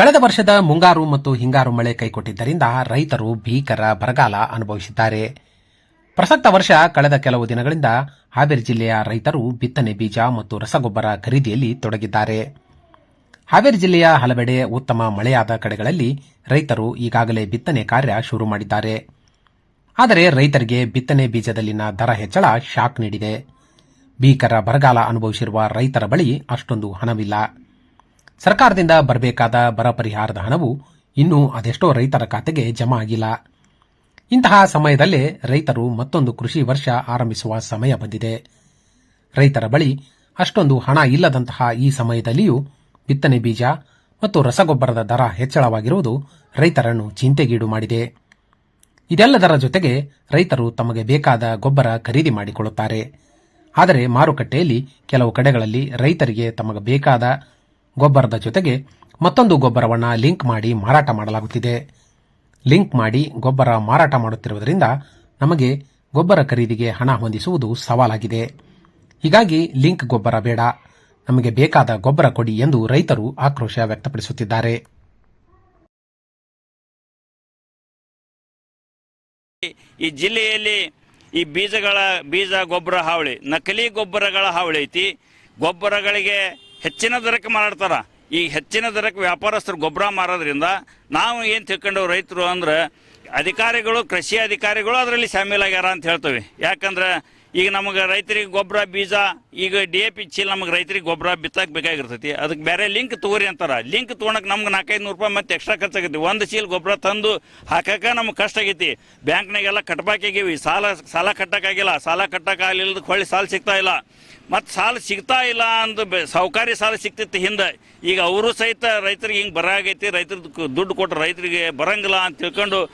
ಕಳೆದ ವರ್ಷದ ಮುಂಗಾರು ಮತ್ತು ಹಿಂಗಾರು ಮಳೆ ಕೈಕೊಟ್ಟಿದ್ದರಿಂದ ರೈತರು ಭೀಕರ ಬರಗಾಲ ಅನುಭವಿಸಿದ್ದಾರೆ. ಪ್ರಸಕ್ತ ವರ್ಷ ಕಳೆದ ಕೆಲವು ದಿನಗಳಿಂದ ಹಾವೇರಿ ಜಿಲ್ಲೆಯ ರೈತರು ಬಿತ್ತನೆ ಬೀಜ ಮತ್ತು ರಸಗೊಬ್ಬರ ಖರೀದಿಯಲ್ಲಿ ತೊಡಗಿದ್ದಾರೆ. ಹಾವೇರಿ ಜಿಲ್ಲೆಯ ಹಲವೆಡೆ ಉತ್ತಮ ಮಳೆಯಾದ ಕಡೆಗಳಲ್ಲಿ ರೈತರು ಈಗಾಗಲೇ ಬಿತ್ತನೆ ಕಾರ್ಯ ಶುರು ಮಾಡಿದ್ದಾರೆ. ಆದರೆ ರೈತರಿಗೆ ಬಿತ್ತನೆ ಬೀಜದಲ್ಲಿನ ದರ ಹೆಚ್ಚಳ ಶಾಕ್ ನೀಡಿದೆ. ಭೀಕರ ಬರಗಾಲ ಅನುಭವಿಸಿರುವ ರೈತರ ಬಳಿ ಅಷ್ಟೊಂದು ಹಣವಿಲ್ಲ. ಸರ್ಕಾರದಿಂದ ಬರಬೇಕಾದ ಬರ ಪರಿಹಾರದ ಹಣವು ಇನ್ನೂ ಅದೆಷ್ಟೋ ರೈತರ ಖಾತೆಗೆ ಜಮಾ ಆಗಿಲ್ಲ. ಇಂತಹ ಸಮಯದಲ್ಲೇ ರೈತರು ಮತ್ತೊಂದು ಕೃಷಿ ವರ್ಷ ಆರಂಭಿಸುವ ಸಮಯ ಬಂದಿದೆ. ರೈತರ ಬಳಿ ಅಷ್ಟೊಂದು ಹಣ ಇಲ್ಲದಂತಹ ಈ ಸಮಯದಲ್ಲಿಯೂ ಬಿತ್ತನೆ ಬೀಜ ಮತ್ತು ರಸಗೊಬ್ಬರದ ದರ ಹೆಚ್ಚಳವಾಗಿರುವುದು ರೈತರನ್ನು ಚಿಂತೆಗೀಡು ಮಾಡಿದೆ. ಇದೆಲ್ಲದರ ಜೊತೆಗೆ ರೈತರು ತಮಗೆ ಬೇಕಾದ ಗೊಬ್ಬರ ಖರೀದಿ ಮಾಡಿಕೊಳ್ಳುತ್ತಾರೆ. ಆದರೆ ಮಾರುಕಟ್ಟೆಯಲ್ಲಿ ಕೆಲವು ಕಡೆಗಳಲ್ಲಿ ರೈತರಿಗೆ ತಮಗೆ ಬೇಕಾದ ಗೊಬ್ಬರದ ಜೊತೆಗೆ ಮತ್ತೊಂದು ಗೊಬ್ಬರವನ್ನು ಲಿಂಕ್ ಮಾಡಿ ಮಾರಾಟ ಮಾಡಲಾಗುತ್ತಿದೆ. ಲಿಂಕ್ ಮಾಡಿ ಗೊಬ್ಬರ ಮಾರಾಟ ಮಾಡುತ್ತಿರುವುದರಿಂದ ನಮಗೆ ಗೊಬ್ಬರ ಖರೀದಿಗೆ ಹಣ ಹೊಂದಿಸುವುದು ಸವಾಲಾಗಿದೆ. ಹೀಗಾಗಿ ಲಿಂಕ್ ಗೊಬ್ಬರ ಬೇಡ. ನಮಗೆ ಬೇಕಾದ ಗೊಬ್ಬರ ಕೊಡಿ ಎಂದು ರೈತರು ಆಕ್ರೋಶ ವ್ಯಕ್ತಪಡಿಸುತ್ತಿದ್ದಾರೆ. ಈ ಜಿಲ್ಲೆಯಲ್ಲಿ ಈ ಬೀಜಗಳ ಬೀಜ ಗೊಬ್ಬರ ಹಾವಳಿ, ನಕಲಿ ಗೊಬ್ಬರಗಳ ಹಾವಳಿ ಐತಿ. ಗೊಬ್ಬರಗಳಿಗೆ ಹೆಚ್ಚಿನ ದರಕ್ಕೆ ಮಾರಾಡ್ತಾರ. ಈ ಹೆಚ್ಚಿನ ದರಕ್ಕೆ ವ್ಯಾಪಾರಸ್ಥರು ಗೊಬ್ಬರ ಮಾರೋದ್ರಿಂದ ನಾವು ಏನು ತಿಳ್ಕೊಂಡವು ರೈತರು ಅಂದ್ರೆ ಅಧಿಕಾರಿಗಳು, ಕೃಷಿ ಅಧಿಕಾರಿಗಳು ಅದರಲ್ಲಿ ಶಾಮೀಲಾಗ್ಯಾರ ಅಂತ ಹೇಳ್ತೇವೆ. ಯಾಕಂದ್ರೆ ಈಗ ನಮಗೆ ರೈತರಿಗೆ ಗೊಬ್ಬರ, ಬೀಜ, ಈಗ ಡಿ ಎ ಪಿ ಚೀಲ ನಮಗೆ ರೈತರಿಗೆ ಗೊಬ್ಬರ ಬಿತ್ತಕ್ಕೆ ಬೇಕಾಗಿರ್ತೈತಿ. ಅದಕ್ಕೆ ಬೇರೆ ಲಿಂಕ್ ತಗೋರಿ ಅಂತಾರ. ಲಿಂಕ್ ತೊಗೊಳಕ್ಕೆ ನಮ್ಗೆ ನಾಲ್ಕೈದು ನೂರು ರೂಪಾಯಿ ಮತ್ತೆ ಎಕ್ಸ್ಟ್ರಾ ಖರ್ಚಾಗೈತಿ. ಒಂದು ಚೀಲ ಗೊಬ್ಬರ ತಂದು ಹಾಕಕ್ಕೆ ನಮ್ಗೆ ಕಷ್ಟ ಆಗೈತಿ. ಬ್ಯಾಂಕ್ನಾಗೆಲ್ಲ ಕಟ್ಬೇಕಾಗೀವಿ ಸಾಲ ಸಾಲ ಕಟ್ಟಕ್ಕಾಗಿಲ್ಲ ಸಾಲ ಕಟ್ಟಕ್ಕಾಗಲಿಲ್ಲದ ಹೊಳ್ಳಿ ಸಾಲ ಸಿಗ್ತಾ ಇಲ್ಲ. ಮತ್ತು ಸಾಲ ಸಿಗ್ತಾ ಇಲ್ಲ ಅಂತ ಬೆ- ಸಾಹುಕಾರಿ ಸಾಲ ಸಿಗ್ತಿತ್ತು ಹಿಂದೆ. ಈಗ ಅವರು ಸಹಿತ ರೈತರಿಗೆ ಹಿಂಗೆ ಬರಾಗೈತಿ ರೈತರದ್ದು ದುಡ್ಡು ಕೊಟ್ಟು ರೈತರಿಗೆ ಬರಂಗಿಲ್ಲ ಅಂತ ತಿಳ್ಕೊಂಡು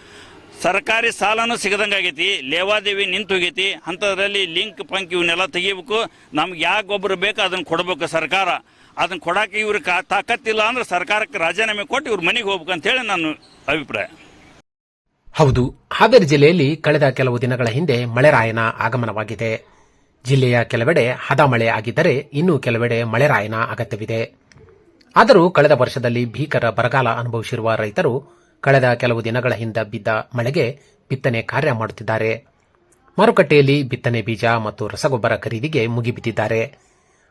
ಸರ್ಕಾರಿ ಸಾಲನೂ ಸಿಗದಂಗೆ ಆಗೈತಿ, ಲೇವಾದೇವಿ ನಿಂತು ಹೋಗೈತಿ, ಅಂಥದ್ರಲ್ಲಿ ಲಿಂಕ್, ಪಂಕ್ ಇವನ್ನೆಲ್ಲ ತೆಗಿಬೇಕು. ನಮ್ಗೆ ಯಾವ ಗೊಬ್ಬರ ಬೇಕು ಅದನ್ನು ಕೊಡಬೇಕು ಸರ್ಕಾರ. ಅದನ್ನು ಕೊಡೋಕೆ ಇವ್ರ ಕಾ ತಾಕತ್ತಿಲ್ಲ ಅಂದ್ರೆ ಸರ್ಕಾರಕ್ಕೆ ರಾಜೀನಾಮೆ ಕೊಟ್ಟು ಇವ್ರ ಮನೆಗೆ ಹೋಗ್ಬೇಕು ಅಂತೇಳಿ ನಾನು ಅಭಿಪ್ರಾಯ. ಹೌದು, ಹಾವೇರಿ ಜಿಲ್ಲೆಯಲ್ಲಿ ಕಳೆದ ಕೆಲವು ದಿನಗಳ ಹಿಂದೆ ಮಳೆರಾಯನ ಆಗಮನವಾಗಿದೆ. ಜಿಲ್ಲೆಯ ಕೆಲವೆಡೆ ಹದ ಮಳೆ ಆಗಿದ್ದರೆ ಇನ್ನೂ ಕೆಲವೆಡೆ ಮಳೆರಾಯನ ಅಗತ್ಯವಿದೆ. ಆದರೂ ಕಳೆದ ವರ್ಷದಲ್ಲಿ ಭೀಕರ ಬರಗಾಲ ಅನುಭವಿಸಿರುವ ರೈತರು ಕಳೆದ ಕೆಲವು ದಿನಗಳ ಹಿಂದೆ ಬಿದ್ದ ಮಳೆಗೆ ಬಿತ್ತನೆ ಕಾರ್ಯ ಮಾಡುತ್ತಿದ್ದಾರೆ. ಮಾರುಕಟ್ಟೆಯಲ್ಲಿ ಬಿತ್ತನೆ ಬೀಜ ಮತ್ತು ರಸಗೊಬ್ಬರ ಖರೀದಿಗೆ ಮುಗಿಬಿದ್ದಿದ್ದಾರೆ.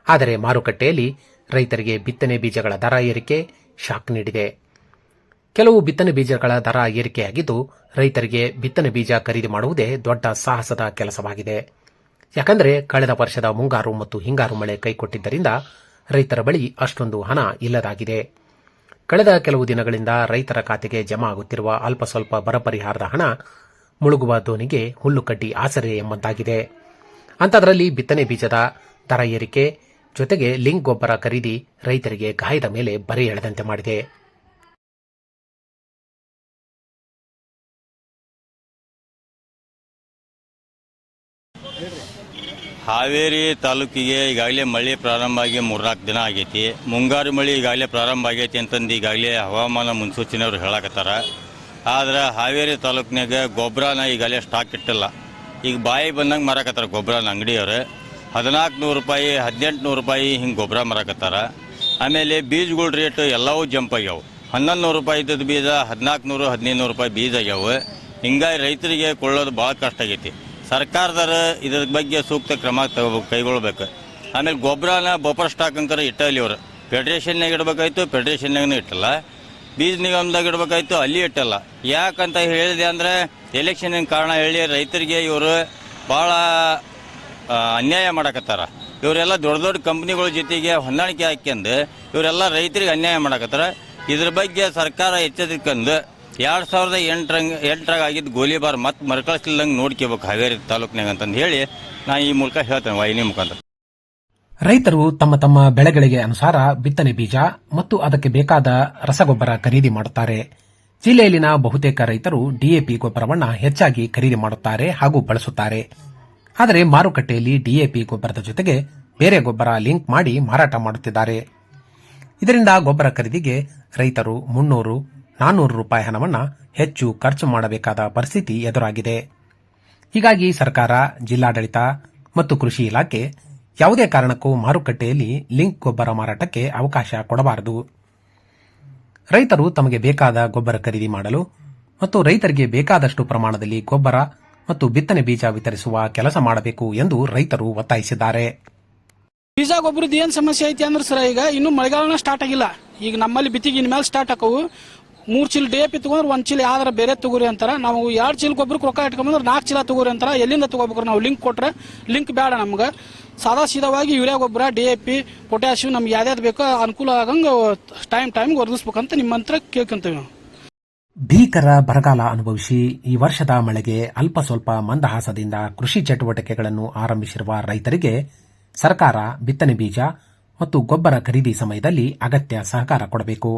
ಆದರೆ ಮಾರುಕಟ್ಟೆಯಲ್ಲಿ ರೈತರಿಗೆ ಬಿತ್ತನೆ ಬೀಜಗಳ ದರ ಏರಿಕೆ ಶಾಕ್ ನೀಡಿದೆ. ಕೆಲವು ಬಿತ್ತನೆ ಬೀಜಗಳ ದರ ಏರಿಕೆಯಾಗಿದ್ದು, ರೈತರಿಗೆ ಬಿತ್ತನೆ ಬೀಜ ಖರೀದಿ ಮಾಡುವುದೇ ದೊಡ್ಡ ಸಾಹಸದ ಕೆಲಸವಾಗಿದೆ. ಯಾಕಂದರೆ ಕಳೆದ ವರ್ಷದ ಮುಂಗಾರು ಮತ್ತು ಹಿಂಗಾರು ಮಳೆ ಕೈಕೊಟ್ಟಿದ್ದರಿಂದ ರೈತರ ಬಳಿ ಅಷ್ಟೊಂದು ಹಣ ಇಲ್ಲದಾಗಿದೆ. ಕಳೆದ ಕೆಲವು ದಿನಗಳಿಂದ ರೈತರ ಖಾತೆಗೆ ಜಮಾ ಆಗುತ್ತಿರುವ ಅಲ್ಪ ಸ್ವಲ್ಪ ಬರ ಪರಿಹಾರದ ಹಣ ಮುಳುಗುವ ದೋಣಿಗೆ ಹುಲ್ಲುಕಡ್ಡಿ ಆಸರೆ ಎಂಬಂತಾಗಿದೆ. ಅಂಥದ್ರಲ್ಲಿ ಬಿತ್ತನೆ ಬೀಜದ ದರ ಏರಿಕೆ ಜೊತೆಗೆ ಲಿಂಕ್ ಗೊಬ್ಬರ ಖರೀದಿ ರೈತರಿಗೆ ಗಾಯದ ಮೇಲೆ ಬರೆ ಎಳೆದಂತೆ ಮಾಡಿದೆ. ಹಾವೇರಿ ತಾಲೂಕಿಗೆ ಈಗಾಗಲೇ ಮಳೆ ಪ್ರಾರಂಭ ಆಗಿ ಮೂರ್ನಾಲ್ಕು ದಿನ ಆಗೈತಿ. ಮುಂಗಾರು ಮಳೆ ಈಗಾಗಲೇ ಪ್ರಾರಂಭ ಆಗೈತಿ ಅಂತಂದು ಈಗಾಗಲೇ ಹವಾಮಾನ ಮುನ್ಸೂಚನೆಯವರು ಹೇಳಕತ್ತಾರ. ಆದ್ರೆ ಹಾವೇರಿ ತಾಲೂಕಿನಾಗ ಗೊಬ್ಬರನ ಈಗಾಗಲೇ ಸ್ಟಾಕ್ ಇಟ್ಟಿಲ್ಲ. ಈಗ ಬಾಯಿ ಬಂದಂಗೆ ಮಾರಾಕತ್ತಾರ ಗೊಬ್ಬರನ ಅಂಗಡಿಯವ್ರು. ಹದಿನಾಲ್ಕು ನೂರು ರೂಪಾಯಿ ಹದಿನೆಂಟು ನೂರು ರೂಪಾಯಿ ಹಿಂಗೆ ಗೊಬ್ಬರ ಮಾರಾಕತ್ತಾರ. ಆಮೇಲೆ ಬೀಜಗಳ ರೇಟ್ ಎಲ್ಲವೂ ಜಂಪ್ ಆಗ್ಯಾವೆ. ಹನ್ನೊಂದು ನೂರು ರೂಪಾಯಿ ಇದ್ದದ್ದು ಬೀಜ ಹದಿನಾಲ್ಕು ನೂರು ಹದಿನೈದು ನೂರು ರೂಪಾಯಿ ಬೀಜ ಆಗ್ಯಾವ. ಹಿಂಗಾಗಿ ರೈತರಿಗೆ ಕೊಳ್ಳೋದು ಭಾಳ ಕಷ್ಟ ಆಗೈತಿ. ಸರ್ಕಾರದವರು ಇದ್ರ ಬಗ್ಗೆ ಸೂಕ್ತ ಕ್ರಮ ತಗೋಬೇಕು ಕೈಗೊಳ್ಬೇಕು. ಆಮೇಲೆ ಗೊಬ್ಬರನ ಬೊಪರ್ ಸ್ಟಾಕ್ ಅಂತಾರೆ ಇಟ್ಟಲ್ಲಿ ಇವರು ಫೆಡ್ರೇಷನ್ನಾಗ ಇಡಬೇಕಾಯ್ತು ಫೆಡ್ರೇಷನ್ನಾಗೂ ಇಟ್ಟಲ್ಲ. ಬೀಜ ನಿಗಮದಾಗ ಇಡಬೇಕಾಯ್ತು, ಅಲ್ಲಿ ಇಟ್ಟಲ್ಲ. ಯಾಕಂತ ಹೇಳಿದೆ ಅಂದರೆ ಎಲೆಕ್ಷನ್ ಕಾರಣ ಹೇಳಿ ರೈತರಿಗೆ ಇವರು ಭಾಳ ಅನ್ಯಾಯ ಮಾಡಕತ್ತಾರ. ಇವರೆಲ್ಲ ದೊಡ್ಡ ದೊಡ್ಡ ಕಂಪ್ನಿಗಳ ಜೊತೆಗೆ ಹೊಂದಾಣಿಕೆ ಹಾಕ್ಯಂದು ಇವರೆಲ್ಲ ರೈತರಿಗೆ ಅನ್ಯಾಯ ಮಾಡಕತ್ತಾರ. ಇದ್ರ ಬಗ್ಗೆ ಸರ್ಕಾರ ಎಚ್ಚರಿಕಂದು ಎರಡು ಸಾವಿರದ ಎಂಟರಂಗ ಎಂಟರಾಗ ಆಗಿದ್ದು ಗೋಲಿಬಾರ್ ಮತ್ತೆ ಮರುಕಳಿಸ್ಲಿಲ್ಲಂಗೆ ನೋಡ್ಕೋಬೇಕು ಹಾವೇರಿ ತಾಲೂಕ್ನಾಗ ಅಂತಂದು ಹೇಳಿ ನಾ ಈ ಮೂಲಕ ಹೇಳ್ತೇನೆ ವಾಹಿನಿ ಮುಖಾಂತರ. ರೈತರು ತಮ್ಮ ತಮ್ಮ ಬೆಳೆಗಳಿಗೆ ಅನುಸಾರ ಬಿತ್ತನೆ ಬೀಜ ಮತ್ತು ಅದಕ್ಕೆ ಬೇಕಾದ ರಸಗೊಬ್ಬರ ಖರೀದಿ ಮಾಡುತ್ತಾರೆ. ಜಿಲ್ಲೆಯಲ್ಲಿನ ಬಹುತೇಕ ರೈತರು ಡಿಎಪಿ ಗೊಬ್ಬರವನ್ನು ಹೆಚ್ಚಾಗಿ ಖರೀದಿ ಮಾಡುತ್ತಾರೆ ಹಾಗೂ ಬಳಸುತ್ತಾರೆ. ಆದರೆ ಮಾರುಕಟ್ಟೆಯಲ್ಲಿ ಡಿಎಪಿ ಗೊಬ್ಬರದ ಜೊತೆಗೆ ಬೇರೆ ಗೊಬ್ಬರ ಲಿಂಕ್ ಮಾಡಿ ಮಾರಾಟ ಮಾಡುತ್ತಿದ್ದಾರೆ. ಇದರಿಂದ ಗೊಬ್ಬರ ಖರೀದಿಗೆ ರೈತರು ಮುನ್ನೂರು ನಾನ್ನೂರು ರೂಪಾಯಿ ಹಣವನ್ನು ಹೆಚ್ಚು ಖರ್ಚು ಮಾಡಬೇಕಾದ ಪರಿಸ್ಥಿತಿ ಎದುರಾಗಿದೆ. ಹೀಗಾಗಿ ಸರ್ಕಾರ, ಜಿಲ್ಲಾಡಳಿತ ಮತ್ತು ಕೃಷಿ ಇಲಾಖೆ ಯಾವುದೇ ಕಾರಣಕ್ಕೂ ಮಾರುಕಟ್ಟೆಯಲ್ಲಿ ಲಿಂಕ್ ಗೊಬ್ಬರ ಮಾರಾಟಕ್ಕೆ ಅವಕಾಶ ಕೊಡಬಾರದು. ರೈತರು ತಮಗೆ ಬೇಕಾದ ಗೊಬ್ಬರ ಖರೀದಿ ಮಾಡಲು ಮತ್ತು ರೈತರಿಗೆ ಬೇಕಾದಷ್ಟು ಪ್ರಮಾಣದಲ್ಲಿ ಗೊಬ್ಬರ ಮತ್ತು ಬಿತ್ತನೆ ಬೀಜ ವಿತರಿಸುವ ಕೆಲಸ ಮಾಡಬೇಕು ಎಂದು ರೈತರು ಒತ್ತಾಯಿಸಿದ್ದಾರೆ. ಬೀಜ ಗೊಬ್ಬರದ ಏನು ಸಮಸ್ಯೆ ಐತಿ ಅಂದ್ರೆ ಸರ್, ಈಗ ಇನ್ನು ಮಳೆಗಾಲನ ಸ್ಟಾರ್ಟ್ ಆಗಿಲ್ಲ. ಈಗ ನಮ್ಮಲ್ಲಿ ಬಿತ್ತಿಗೆ ಇನ್ಮೇಲೆ ಸ್ಟಾರ್ಟ್ ಆಕವು ಮೂರ್ ಚೀಲ ಡಿ ಎ ಪಿ ತಗೊಂಡ್ರೆ, ಒಂದ್ ಚೀಲ ಯಾವ್ದಾರ ಬೇರೆ ತಗೋರಿ ಅಂತಾರ. ನಾವು ಎರಡ್ ಚೀಲ ಗೊಬ್ಬರಕ್ಕೆ ರೊಕ್ಕ ಇಟ್ಕೊಂಡ್ರೆ ನಾಲ್ಕು ಚೀಲ ತಗೋರಿ ಅಂತಾರ. ಎಲ್ಲಿಂದ ತಗೋಬೇಕು ನಾವು? ಲಿಂಕ್ ಕೊಟ್ರೆ. ಲಿಂಕ್ ಬೇಡ ನಮ್ಗೆ. ಸಾದಾ ಸೀದಾವಾಗಿ ಯೂರಿಯಾ ಗೊಬ್ಬರ ಡಿ ಎ ಪಿ ಪೊಟ್ಯಾಶಿಯಂ ನಮ್ಗೆ ಯಾವ್ದಾದ್ರು ಬೇಕೋ ಅನುಕೂಲ ಆಗಂಗೆ ಟೈಮ್ ಟೈಮ್ ಒದಗಿಸ್ಬೇಕಂತ ನಿಮ್ಮ ಹತ್ರ ಕೇಳ್ಕೊಂತೀವಿ ಭೀಕರ ಬರಗಾಲ ಅನುಭವಿಸಿ ಈ ವರ್ಷದ ಮಳೆಗೆ ಅಲ್ಪ ಸ್ವಲ್ಪ ಮಂದಹಾಸದಿಂದ ಕೃಷಿ ಚಟುವಟಿಕೆಗಳನ್ನು ಆರಂಭಿಸಿರುವ ರೈತರಿಗೆ ಸರ್ಕಾರ ಬಿತ್ತನೆ ಬೀಜ ಮತ್ತು ಗೊಬ್ಬರ ಖರೀದಿ ಸಮಯದಲ್ಲಿ ಅಗತ್ಯ ಸಹಕಾರ ಕೊಡಬೇಕು.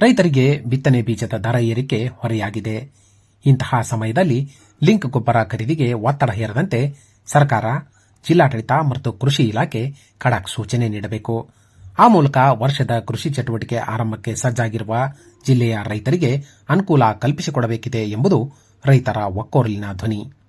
ರೈತರಿಗೆ ಬಿತ್ತನೆ ಬೀಜದ ದರ ಏರಿಕೆ ಹೊರೆಯಾಗಿದೆ. ಇಂತಹ ಸಮಯದಲ್ಲಿ ಲಿಂಕ್ ಗೊಬ್ಬರ ಖರೀದಿಗೆ ಒತ್ತಡ ಹೇರದಂತೆ ಸರ್ಕಾರ, ಜಿಲ್ಲಾಡಳಿತ ಮತ್ತು ಕೃಷಿ ಇಲಾಖೆ ಖಡಕ್ ಸೂಚನೆ ನೀಡಬೇಕು. ಆ ಮೂಲಕ ವರ್ಷದ ಕೃಷಿ ಚಟುವಟಿಕೆ ಆರಂಭಕ್ಕೆ ಸಜ್ಜಾಗಿರುವ ಜಿಲ್ಲೆಯ ರೈತರಿಗೆ ಅನುಕೂಲ ಕಲ್ಪಿಸಿಕೊಡಬೇಕಿದೆ ಎಂಬುದು ರೈತರ ಒಕ್ಕೋರಲಿನ ಧ್ವನಿ.